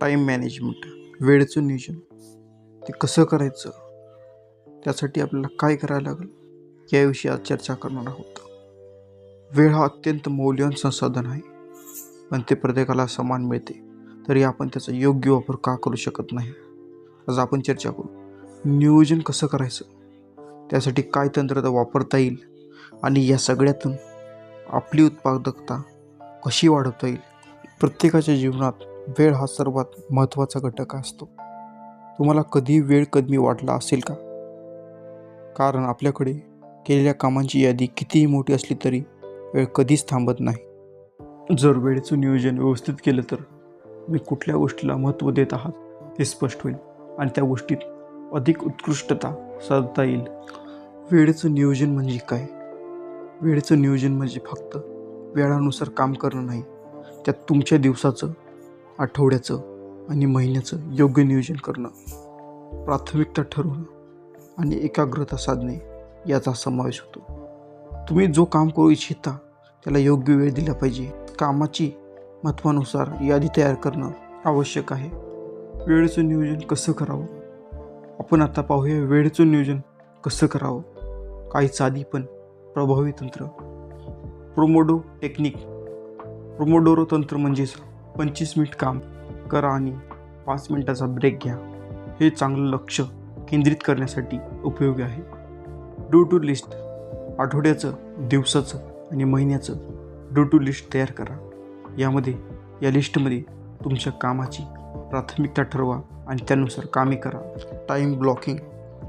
Time management वेळेचं नियोजन. ते कसं करायचं? त्यासाठी आपल्याला काय करायला लागेल? याविषयी आज चर्चा करणार आहोत. वेळ हा अत्यंत मौल्यवान संसाधन आहे. पण ते प्रत्येकाला समान मिळते. तरी आपण त्याचा योग्य वापर का करू शकत नाही? आज आपण चर्चा करू. नियोजन कसं करायचं? त्यासाठी काय तंत्रता वापरता येईल? आणि या सगळ्यातून आपली उत्पादकता कशी वाढवता येईल? प्रत्येकाच्या जीवनात वेळ हा सर्वात महत्त्वाचा घटक असतो. तुम्हाला कधी वेळ कमी वाटला असेल का? कारण आपल्याकडे केलेल्या कामांची यादी कितीही मोठी असली तरी वेळ कधीच थांबत नाही. जर वेळेचं नियोजन व्यवस्थित केलं तर मी कुठल्या गोष्टीला महत्त्व देत आहात हे स्पष्ट होईल आणि त्या गोष्टीत अधिक उत्कृष्टता साधता येईल. वेळेचं नियोजन म्हणजे काय? वेळेचं नियोजन म्हणजे फक्त वेळानुसार काम करणं नाही. त्यात तुमच्या दिवसाचं आठवड्याचं आणि महिन्याचं योग्य नियोजन करणं प्राथमिकता ठरवणं आणि एकाग्रता साधणे याचा समावेश होतो. तुम्ही जो काम करू इच्छिता त्याला योग्य वेळ दिला पाहिजे. कामाची महत्त्वानुसार यादी तयार करणं आवश्यक आहे. वेळेचं नियोजन कसं करावं? आपण आता पाहूया वेळेचं नियोजन कसं करावं? काही साधी पण प्रभावी तंत्र. प्रोमोडो टेक्निक. प्रोमोडोरो तंत्र म्हणजेच पंचवीस मिनिट काम करा आणि पाच मिनिटाचा ब्रेक घ्या. हे चांगलं लक्ष केंद्रित करण्यासाठी उपयोगी आहे. डू टू लिस्ट आठवड्याचं दिवसाचं आणि महिन्याचं डू टू लिस्ट तयार करा. यामध्ये या लिस्टमध्ये तुमच्या कामाची प्राथमिकता ठरवा आणि त्यानुसार कामे करा. टाईम ब्लॉकिंग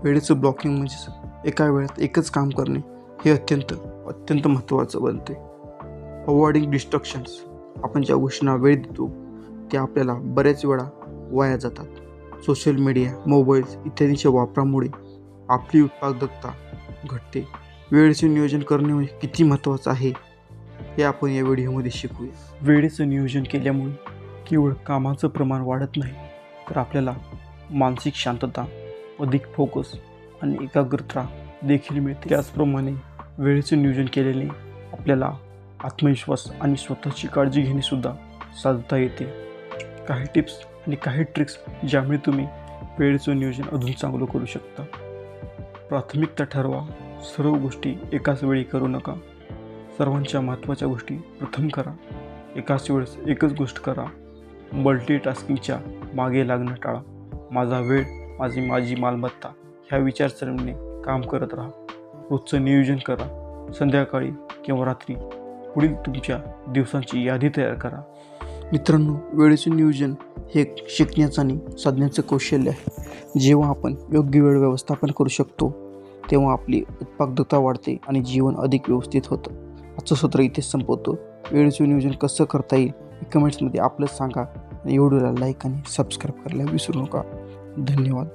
वेळेचं ब्लॉकिंग म्हणजेच एका वेळात एकच काम करणे हे अत्यंत अत्यंत महत्त्वाचं बनते. अवॉर्डिंग डिस्ट्रक्शन्स आपण ज्या गोष्टींना वेळ देतो त्या आपल्याला बऱ्याच वेळा वाया जातात. सोशल मीडिया मोबाईल्स इत्यादींच्या वापरामुळे आपली उत्पादकता घटते. वेळेचे नियोजन करणे म्हणजे किती महत्त्वाचं आहे हे आपण या व्हिडिओमध्ये शिकूया. वेळेचं नियोजन केल्यामुळे केवळ कामाचं प्रमाण वाढत नाही तर आपल्याला मानसिक शांतता अधिक फोकस आणि एकाग्रता देखील मिळते. त्याचप्रमाणे वेळेचं नियोजन केलेले आपल्याला आत्मविश्वास आणि स्वतःची काळजी घेणेसुद्धा साधता येते. काही टिप्स आणि काही ट्रिक्स ज्यामुळे तुम्ही वेळेचं नियोजन अजून चांगलं करू शकता. प्राथमिकता ठरवा. सर्व गोष्टी एकाच वेळी करू नका. सर्वांच्या महत्त्वाच्या गोष्टी प्रथम करा. एकाच वेळेस एकच गोष्ट करा. मल्टीटास्किंगच्या मागे लागणं टाळा. माझा वेळ माझी माझी मालमत्ता ह्या विचारसरणीने काम करत राहा. रोजचं नियोजन करा. संध्याकाळी किंवा रात्री पुढील तुमच्या दिवसांची यादी तयार करा. मित्रांनो वेळेचे नियोजन हे शिकण्याचं आणि साधण्याचं कौशल्य आहे. जेव्हा आपण योग्य वेळ व्यवस्थापन करू शकतो तेव्हा आपली उत्पादकता वाढते आणि जीवन अधिक व्यवस्थित होतं. आजचं सत्र इथेच संपवतो. वेळेचं नियोजन कसं करता येईल हे कमेंट्समध्ये आपलं सांगा. आणि व्हिडिओला लाईक आणि सबस्क्राईब करायला विसरू नका. धन्यवाद.